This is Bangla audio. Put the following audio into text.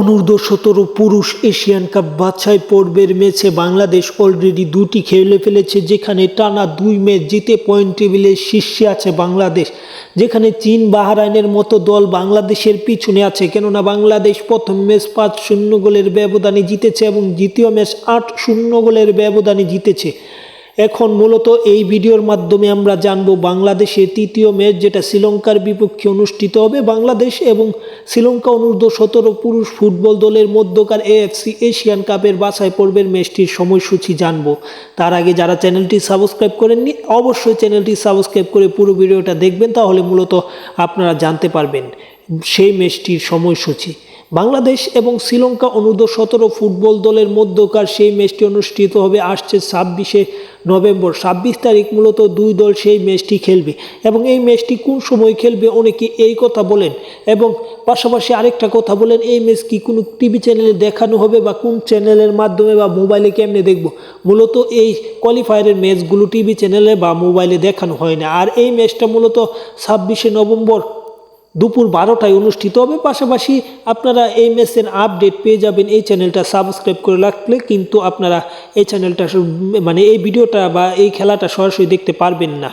অনূর্ধ্ব সতেরো পুরুষ এশিয়ান কাপ বাছাই পর্বের ম্যাচে বাংলাদেশ অলরেডি দুটি খেলে ফেলেছে, যেখানে টানা দুই ম্যাচ জিতে পয়েন্ট টেবিলের শীর্ষে আছে বাংলাদেশ, যেখানে চীন বাহারাইনের মতো দল বাংলাদেশের পিছনে আছে। কেননা বাংলাদেশ প্রথম ম্যাচ পাঁচ শূন্য গোলের ব্যবধানে জিতেছে এবং দ্বিতীয় ম্যাচ আট শূন্য গোলের ব্যবধানে জিতেছে। এখন মূলত এই ভিডিওর মাধ্যমে আমরা জানব বাংলাদেশের তৃতীয় ম্যাচ, যেটা শ্রীলঙ্কার বিপক্ষে অনুষ্ঠিত হবে। বাংলাদেশ এবং শ্রীলঙ্কা অনূর্ধ্ব সতেরো পুরুষ ফুটবল দলের মধ্যকার এএফসি এশিয়ান কাপের বাছাই পর্বের ম্যাচটির সময়সূচি জানব। তার আগে যারা চ্যানেলটি সাবস্ক্রাইব করেননি, অবশ্যই চ্যানেলটি সাবস্ক্রাইব করে পুরো ভিডিওটা দেখবেন, তাহলে মূলত আপনারা জানতে পারবেন সেই ম্যাচটির সময়সূচি। বাংলাদেশ এবং শ্রীলঙ্কা অনূর্ধ্ব সতেরো ফুটবল দলের মধ্যকার সেই ম্যাচটি অনুষ্ঠিত হবে আসছে ছাব্বিশে নভেম্বর। ছাব্বিশ তারিখ মূলত দুই দল সেই ম্যাচটি খেলবে এবং এই ম্যাচটি কোন সময় খেলবে অনেকে এই কথা বলেন এবং পাশাপাশি আরেকটা কথা বলেন, এই ম্যাচ কি কোনো টিভি চ্যানেলে দেখানো হবে বা কোন চ্যানেলের মাধ্যমে বা মোবাইলে কেমনে দেখব? মূলত এই কোয়ালিফায়ারের ম্যাচগুলো টিভি চ্যানেলে বা মোবাইলে দেখানো হয় না। আর এই ম্যাচটা মূলত ছাব্বিশে নভেম্বর দুপুর বারোটায় অনুষ্ঠিত হবে। পাশাপাশি আপনারা এই মেসের আপডেট পেয়ে যাবেন। এই চ্যানেলটা সাবস্ক্রাইব করে রাখলে কিন্তু আপনারা এই চ্যানেলটা মানে এই ভিডিওটা বা এই খেলাটা সরাসরি দেখতে পারবেন না।